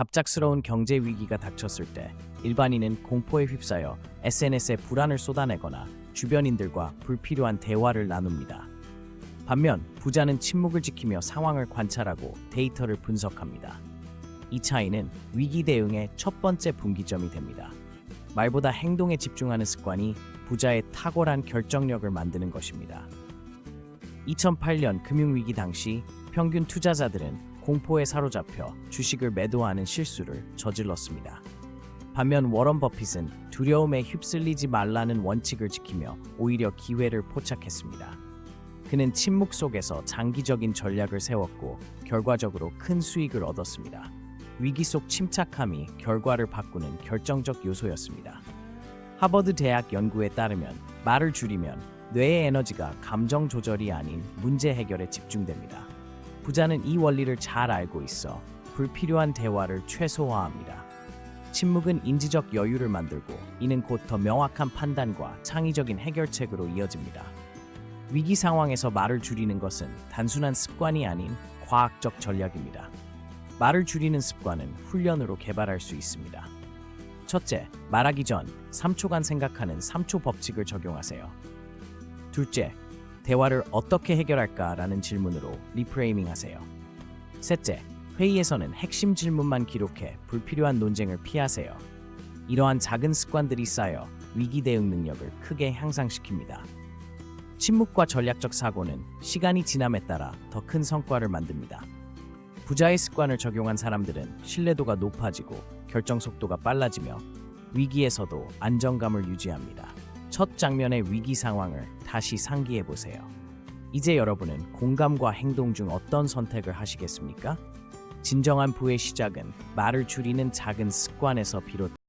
갑작스러운 경제 위기가 닥쳤을 때 일반인은 공포에 휩싸여 SNS에 불안을 쏟아내거나 주변인들과 불필요한 대화를 나눕니다. 반면 부자는 침묵을 지키며 상황을 관찰하고 데이터를 분석합니다. 이 차이는 위기 대응의 첫 번째 분기점이 됩니다. 말보다 행동에 집중하는 습관이 부자의 탁월한 결정력을 만드는 것입니다. 2008년 금융위기 당시 평균 투자자들은 공포에 사로잡혀 주식을 매도하는 실수를 저질렀습니다. 반면 워런 버핏은 두려움에 휩쓸리지 말라는 원칙을 지키며 오히려 기회를 포착했습니다. 그는 침묵 속에서 장기적인 전략을 세웠고 결과적으로 큰 수익을 얻었습니다. 위기 속 침착함이 결과를 바꾸는 결정적 요소였습니다. 하버드 대학 연구에 따르면 말을 줄이면 뇌의 에너지가 감정 조절이 아닌 문제 해결에 집중됩니다. 부자는 이 원리를 잘 알고 있어 불필요한 대화를 최소화합니다. 침묵은 인지적 여유를 만들고 이는 곧 더 명확한 판단과 창의적인 해결책으로 이어집니다. 위기 상황에서 말을 줄이는 것은 단순한 습관이 아닌 과학적 전략입니다. 말을 줄이는 습관은 훈련으로 개발할 수 있습니다. 첫째, 말하기 전 3초간 생각하는 3초 법칙을 적용하세요. 둘째, 대화를 어떻게 해결할까라는 질문으로 리프레이밍 하세요. 셋째, 회의에서는 핵심 질문만 기록해 불필요한 논쟁을 피하세요. 이러한 작은 습관들이 쌓여 위기 대응 능력을 크게 향상시킵니다. 침묵과 전략적 사고는 시간이 지남에 따라 더 큰 성과를 만듭니다. 부자의 습관을 적용한 사람들은 신뢰도가 높아지고 결정 속도가 빨라지며 위기에서도 안정감을 유지합니다. 첫 장면의 위기 상황을 다시 상기해 보세요. 이제 여러분은 공감과 행동 중 어떤 선택을 하시겠습니까? 진정한 부의 시작은 말을 줄이는 작은 습관에서 비롯